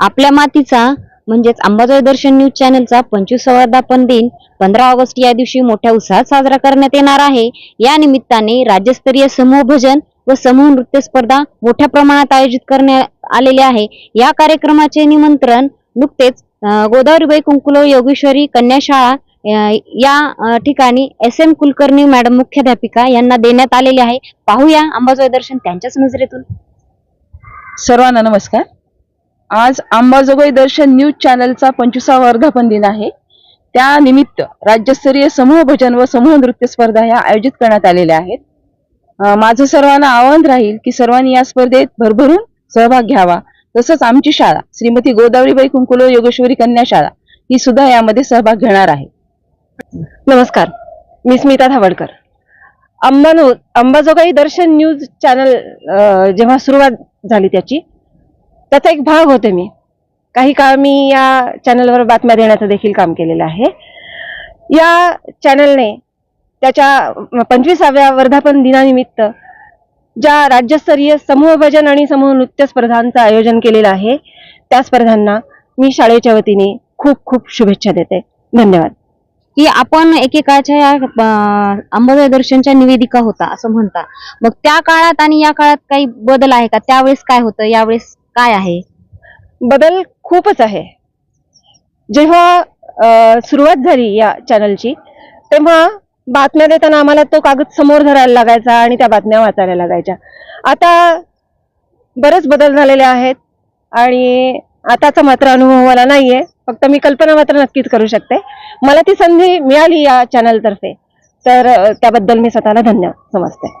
आपल्या मातीचा म्हणजेच अंबाजोई दर्शन न्यूज चॅनलचा पंचवीस वर्धापन दिन पंधरा ऑगस्ट या दिवशी मोठ्या उत्साहात साजरा करण्यात येणार आहे. या निमित्ताने राज्यस्तरीय समूह भजन व समूह नृत्य स्पर्धा मोठ्या प्रमाणात आयोजित करण्यात आलेले आहे. या कार्यक्रमाचे निमंत्रण नुकतेच गोदावरीबाई कुंकुलो योगेश्वरी कन्या शाळा या ठिकाणी एस एम कुलकर्णी मॅडम मुख्याध्यापिका यांना देण्यात आलेले आहे. पाहूया अंबाजोई दर्शन त्यांच्याच नजरेतून. सर्वांना नमस्कार. आज अंबाजोगाई दर्शन न्यूज चॅनलचा पंचवीसा वर्धापन दिन आहे. त्या निमित्त राज्यस्तरीय समूह भजन व समूह नृत्य स्पर्धा ह्या आयोजित करण्यात आलेल्या आहेत. माझं सर्वांना आवाहन राहील की सर्वांनी या स्पर्धेत भरभरून सहभाग घ्यावा. तसंच आमची शाळा श्रीमती गोदावरीबाई कुंकुलो योगेश्वरी कन्या शाळा ही सुद्धा यामध्ये सहभाग घेणार आहे. नमस्कार मी स्मिता धावडकर. अंबानो अंबाजोगाई दर्शन न्यूज चॅनल जेव्हा सुरुवात झाली त्याची त्याचा एक भाग होते मी. काही काळ मी या चॅनलवर बातम्या देण्याचं देखील काम केलेलं आहे. या चॅनलने त्याच्या पंचवीसाव्या वर्धापन दिनानिमित्त ज्या राज्यस्तरीय समूह भजन आणि समूह नृत्य स्पर्धांचं आयोजन केलेलं आहे त्या स्पर्धांना मी शाळेच्या वतीने खूप खूप शुभेच्छा देते. धन्यवाद. की आपण एकेकाळच्या या अं, दर्शनच्या निवेदिका होता असं म्हणता. मग त्या काळात आणि या काळात काही बदल आहे का? त्यावेळेस काय होतं? यावेळेस काय आहे? बदल खूपच आहे. जेव्हा सुरुवात झाली या चॅनलची तेव्हा बातम्या देताना आम्हाला तो कागद समोर धरायला लागायचा आणि त्या बातम्या वाचायला लागायच्या. आता बरेच बदल झालेले आहेत आणि आताचा मात्र अनुभव मला नाहीये. फक्त मी कल्पना मात्र नक्कीच करू शकते. मला ती संधी मिळाली या चॅनलतर्फे तर त्याबद्दल मी स्वतःला धन्य. समजते